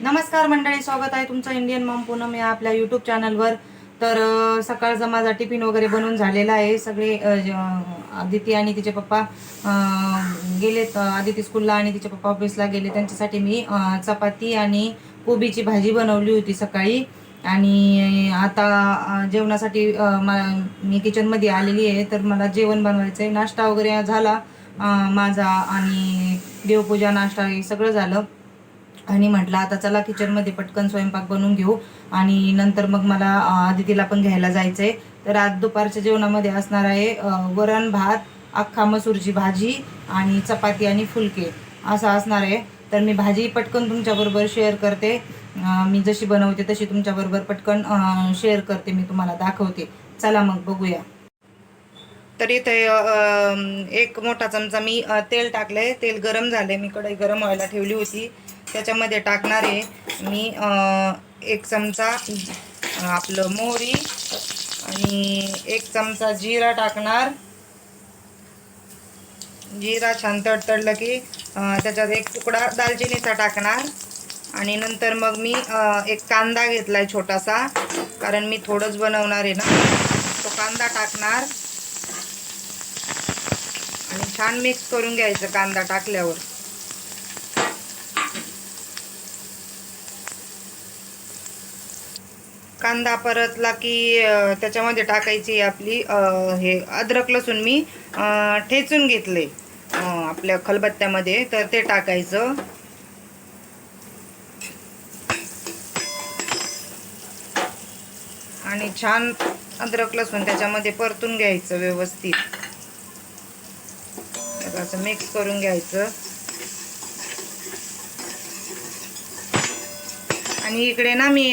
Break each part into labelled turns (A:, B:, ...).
A: नमस्कार मंडळी स्वागत आहे तुमचं इंडियन मॉम पूनम या आपल्या यूट्यूब चॅनलवर तर सकाळचा माझा टिफिन वगैरे बनवून झालेला आहे. सगळे आदिती आणि तिचे पप्पा गेलेत आदिती स्कूलला आणि तिचे पप्पा ऑफिसला गेले. त्यांच्यासाठी मी चपाती आणि कोबीची भाजी बनवली होती सकाळी. आणि आता जेवणासाठी मा- मी किचनमध्ये आलेली आहे. तर मला जेवण बनवायचं आहे नाश्ता वगैरे झाला. माझा आणि देवपूजा नाश्ता हे सगळं झालं. आणि म्हटलं आता चला किचनमध्ये पटकन स्वयंपाक बनवून घेऊ. आणि नंतर मग मला आदितीला पण घ्यायला जायचंय. तर आज दुपारच्या जेवणामध्ये असणार आहे वरण भात अख्खा मसूरची भाजी आणि चपाती आणि फुलके. असं असणार आहे. तर मी भाजी पटकन तुमच्याबरोबर शेअर करते. मी जशी बनवते तशी तुमच्याबरोबर पटकन शेअर करते मी तुम्हाला दाखवते. चला मग बघूया. तर इथे एक मोठा चमचा मी तेल टाकलंय. तेल गरम झाले मी कढई गरम व्हायला ठेवली होती. त्याच्यामध्ये टाकणार आहे. मी एक चमचा आपलं मोहरी आणि एक चमचा जिरा टाकणार. जिरा छान तडतडलं की त्याच्यात एक तुकडा दालचिनीचा टाकणार. आणि नंतर मग मी एक कांदा घेतला आहे छोटासा कारण मी थोडंच बनवणार आहे ना. तो कांदा टाकणार. आणि छान मिक्स करून घ्यायचं कांदा टाकल्यावर. कांदा परतला की त्याच्यामध्ये टाकायची आपली हे अद्रक लसूण मी ठेचून घेतले आपल्या खलबत्त्यामध्ये. तर ते टाकायचं. आणि छान अद्रक लसूण त्याच्यामध्ये परतून घ्यायचं व्यवस्थित. असं मिक्स करून घ्यायचं. आणि इकडे ना मी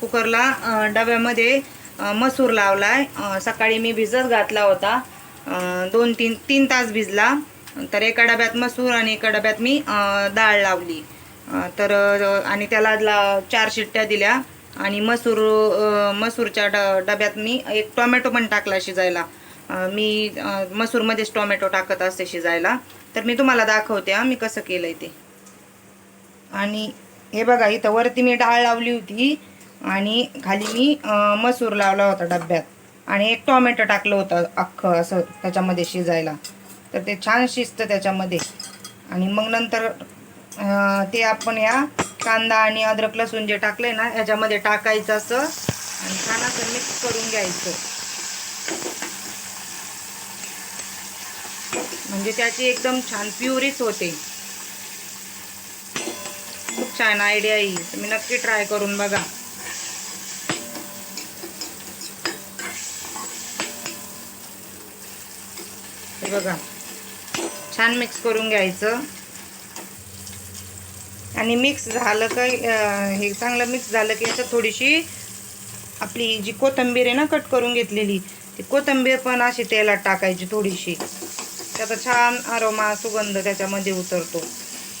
A: कुकरला डब्यामध्ये मसूर लावला आहे सकाळी मी भिजत घातला होता. दोन तीन तीन तास भिजला. तर एका डब्यात मसूर आणि एका डब्यात मी डाळ लावली. तर आणि त्याला चार शिट्ट्या दिल्या. आणि मसूर मसूरच्या ड डब्यात मी एक टोमॅटो पण टाकला शिजायला. मी मसूरमध्येच टोमॅटो टाकत असते शिजायला. तर मी तुम्हाला दाखवते मी कसं केलं आहे ते. आणि हे बघा इथं वरती मी डाळ लावली होती आणि खाली मी मसूर लावला होता डब्यात. आणि एक टोमॅटो टाकलं होतं अख्खं असं त्याच्यामध्ये शिजायला. तर ते छान शिजतं त्याच्यामध्ये. आणि मग नंतर ते आपण या कांदा आणि अद्रक लसूण जे टाकले ना याच्यामध्ये टाकायचं असं आणि छान असं मिक्स करून घ्यायचं. म्हणजे त्याची एकदम छान प्युरीच होते. खूप छान आयडिया ही तुम्ही नक्की ट्राय करून बघा. बघा छान मिक्स करून घ्यायचं. आणि मिक्स झालं का हे चांगलं मिक्स झालं की याच्यात थोडीशी आपली जी कोथिंबीर आहे ना कट करून घेतलेली ती कोथिंबीर पण अशी तेलात टाकायची थोडीशी. त्याचा छान अरोमा सुगंध त्याच्यामध्ये उतरतो.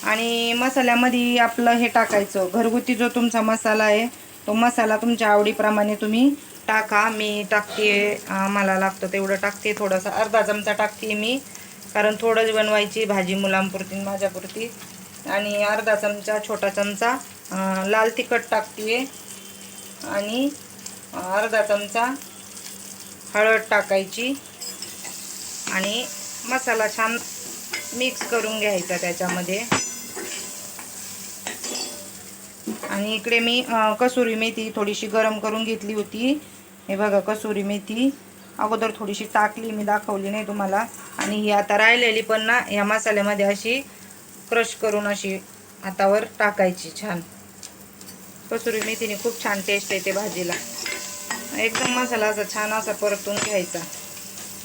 A: आणि मसाल्यामध्ये आपलं हे टाकायचं. घरगुती जो तुमचा मसाला आहे तो मसाला तुमच्या आवडीप्रमाणे तुम्ही टाका. मी टाकते मला लागतं तेवढं टाकते. थोडासा अर्धा चमचा टाकते मी. कारण थोडंच बनवायची भाजी मुलांपुरती माझ्यापुरती. आणि अर्धा चमचा छोटा चमचा लाल तिखट टाकते. आणि अर्धा चमचा हळद टाकायची. आणि मसाला छान मिक्स करून घ्यायचा त्याच्यामध्ये. आणि इकडे मी कसुरी मेथी थोडीशी गरम करून घेतली होती. हे बघा कसुरी मेथी. अगोदर थोडीशी टाकली मी दाखवली नाही तुम्हाला. आणि ही आता राहिलेली पण ना या मसाल्यामध्ये अशी क्रश करून अशी हातावर टाकायची छान. कसुरी मेथीने खूप छान टेस्ट येते भाजीला. एकदम मसाला असा छान असा परतून घ्यायचा.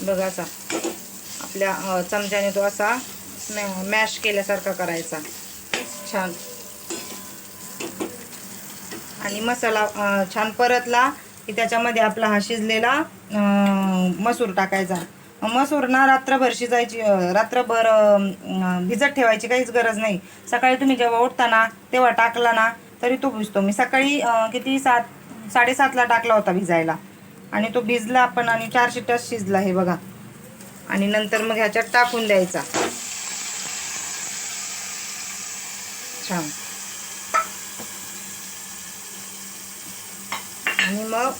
A: बघा असा. आपल्या चमच्याने तो असा मॅश केल्यासारखा करायचा. छान. आणि मसाला छान परतला की त्याच्यामध्ये आपला हा शिजलेला मसूर टाकायचा. मसूर ना रात्रभर शिजायची रात्रभर भिजत ठेवायची काहीच गरज नाही. सकाळी तुम्ही जेव्हा उठता ना तेव्हा टाकला ना तरी तो भिजतो. मी सकाळी किती सात साडेसातला टाकला होता भिजायला. आणि तो भिजला पण आणि चार शिट्ट्यात शिजला हे बघा. आणि नंतर मग ह्याच्यात टाकून द्यायचा. छान.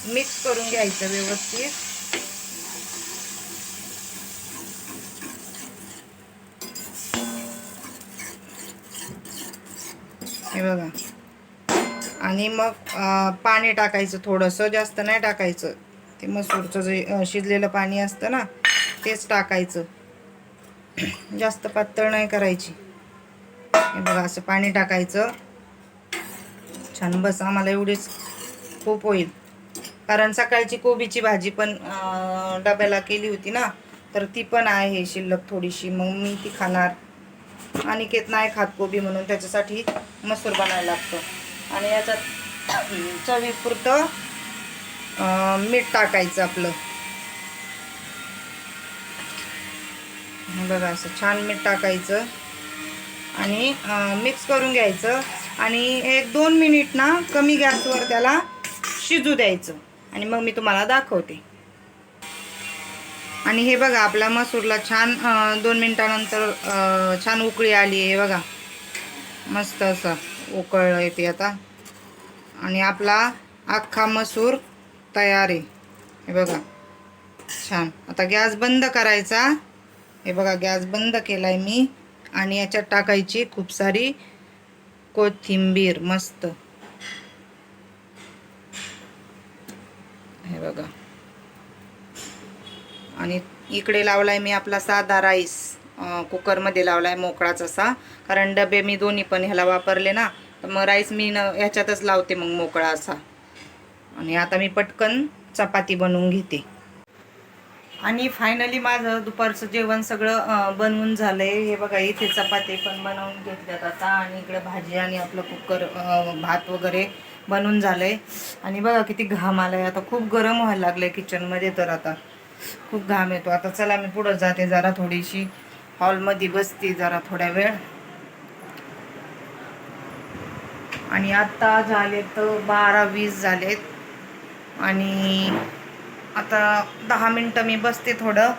A: मिक्स करून घ्यायचं व्यवस्थित. हे बघा. आणि मग पाणी टाकायचं थोडंसं जास्त नाही टाकायचं. ते मसूरचं जे शिजलेलं पाणी असतं ना तेच टाकायचं. जास्त पातळ नाही करायची. हे बघा असं पाणी टाकायचं. छान बस आम्हाला एवढीच खूप होईल. कारण सकाळची कोबीची भाजी पण डब्याला केली होती ना तर ती पण आहे शिल्लक थोडीशी. मग मी ती खाणार. अनिकेत नाही खात कोबी म्हणून त्याच्यासाठी मसूर बनायला लागतं. आणि याच्यात चवीपुरतं मीठ टाकायचं आपलं. बघा असं छान मीठ टाकायचं. आणि मिक्स करून घ्यायचं. आणि एक दोन मिनिट ना कमी गॅसवर त्याला शिजू द्यायचं. आणि मग मी तुम्हाला दाखवते. आणि हे बघा आपला मसूरला छान दोन मिनटानंतर छान उकळी आली आहे बघा. मस्त असं उकळ येते आता. आणि आपला अख्खा मसूर तयार आहे. हे बघा. छान. आता गॅस बंद करायचा. हे बघा गॅस बंद केला आहे मी. आणि याच्यात टाकायची खूप सारी कोथिंबीर. मस्त. हे बघा. आणि इकडे लावला आहे मी आपला साधा राईस कुकरमध्ये लावला आहे मोकळाच असा. कारण डबे मी दोन्ही पण ह्याला वापरले ना तर मग राईस मी न ह्याच्यातच लावते मग मोकळा असा. आणि आता मी पटकन चपाती बनवून घेते. आणि फायनली माझं दुपारचं जेवण सगळं बनवून झालं आहे हे बघा इथे चपाती पण बनवून घेतल्यात आता. आणि इकडं भाजी आणि आपलं कुकर भात वगैरे बनून झालं आहे आणि बघा किती घाम आलाय. आता खूप गरम व्हायला लागलंय किचनमध्ये तर आता. खूप घाम येतो. आता चला मी पुढं जाते जरा थोडीशी. हॉलमध्ये बसते जरा थोड्या वेळ. आणि आत्ता झाले तर बारा वीस झालेत. आणि आता दहा मिनटं मी बसते थोडं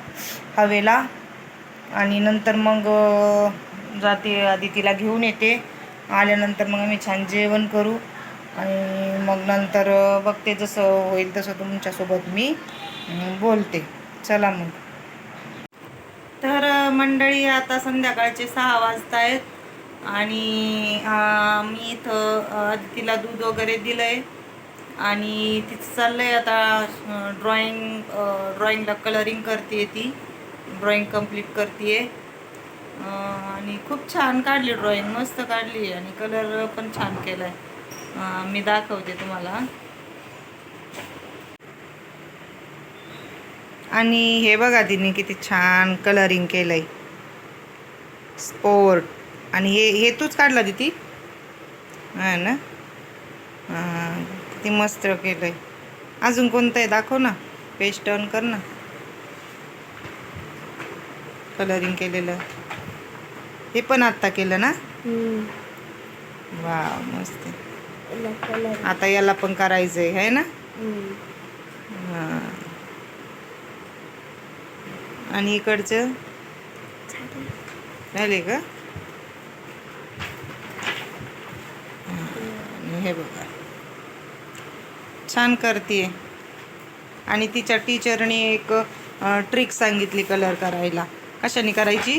A: हवेला. आणि नंतर मग जाते आधी तिला घेऊन येते. आल्यानंतर मग आम्ही छान जेवण करू. आणि मग नंतर बघते जसं होईल तसं तुमच्यासोबत मी बोलते. चला मग. तर मंडळी आता संध्याकाळचे सहा वाजता आहेत आणि मी इथं आदितीला तिला दूध वगैरे दिलं आहे आणि तिचं आहे आता ड्रॉइंग ड्रॉइंगला कलरिंग करते ती. ड्रॉइंग कंप्लीट करते आणि खूप छान काढली ड्रॉइंग मस्त काढली आणि कलर पण छान केला आहे मी दाखवते तुम्हाला. आणि हे बघा तिने किती छान कलरिंग केलंय. स्पोर्ट आणि हे हे तूच काढला ती हा ना? हां किती मस्त केलंय. अजून कोणतं आहे दाखव ना. पेज टर्न कर ना. कलरिंग केलेलं. हे पण आत्ता केलं ना? वा मस्त. आता याला पण करायचंय आहे ना? हां. आणि इकडचं? झाले का? हे बघा. छान करते आणि तिच्या टीचरने एक ट्रिक सांगितली कलर करायला. कशाने करायची?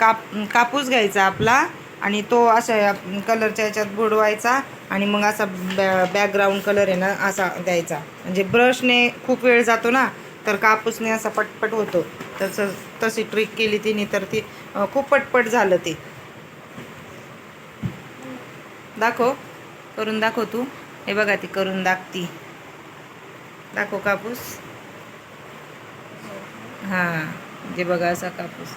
A: काप कापूस घ्यायचा आपला आणि तो अशा कलरच्या याच्यात बुडवायचा आणि मग असा बॅ बॅकग्राऊंड कलर आहे ना असा द्यायचा. म्हणजे ब्रशने खूप वेळ जातो ना तर कापूसने असा पटपट होतो. तसं तशी ट्रिक केली तिने तर ती खूप पटपट झालं ते. दाखव. करून दाखव तू. हे बघा ती करून दाखती. दाखव कापूस. हां म्हणजे बघा असा कापूस.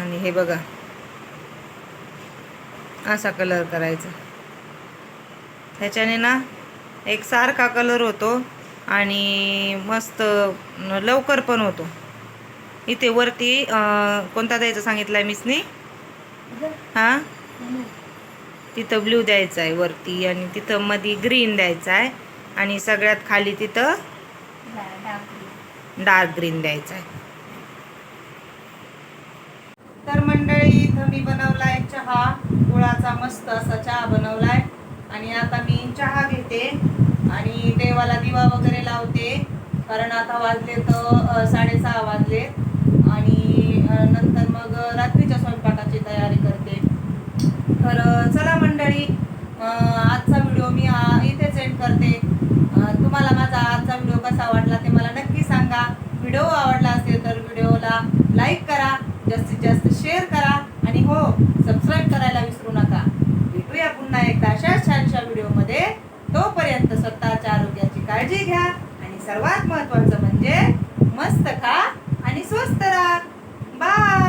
A: आणि हे बघा. असा कलर करायचा. ह्याच्याने ना एक सारखा कलर होतो आणि मस्त लवकर पण होतो. इथे वरती कोणता द्यायचा सांगितलं आहे मिसनी? हां? तिथं ब्ल्यू द्यायचा आहे वरती आणि तिथं मधी ग्रीन द्यायचा आहे आणि सगळ्यात खाली तिथं डार्क ग्रीन. द्यायचा आहे तर मंडळी इथं मी बनवलाय चहा गुळाचा मस्त असा चहा बनवलाय. आणि आता मी चहा घेते आणि देवाला दिवा वगैरे लावते. कारण आता वाजले तर साडेसहा वाजले. आणि नंतर मग रात्रीच्या स्वयंपाकाची तयारी करते. तर चला मंडळी आजचा व्हिडिओ मी इथेच एंड करते. तुम्हाला माझा आजचा व्हिडिओ कसा वाटला ते मला नक्की सांगा. व्हिडिओ आवडला असेल तर व्हिडिओला लाईक करा. जास्तीत जास्त शेअर करा आणि हो सबस्क्राईब करायला विसरू नका. भेटूया पुन्हा एकदा अशाच छानशा व्हिडिओमध्ये तोपर्यंत स्वतःच्या आरोग्याची काळजी घ्या आणि सर्वात महत्त्वाचं म्हणजे मस्त खा आणि स्वस्त राहा. बाय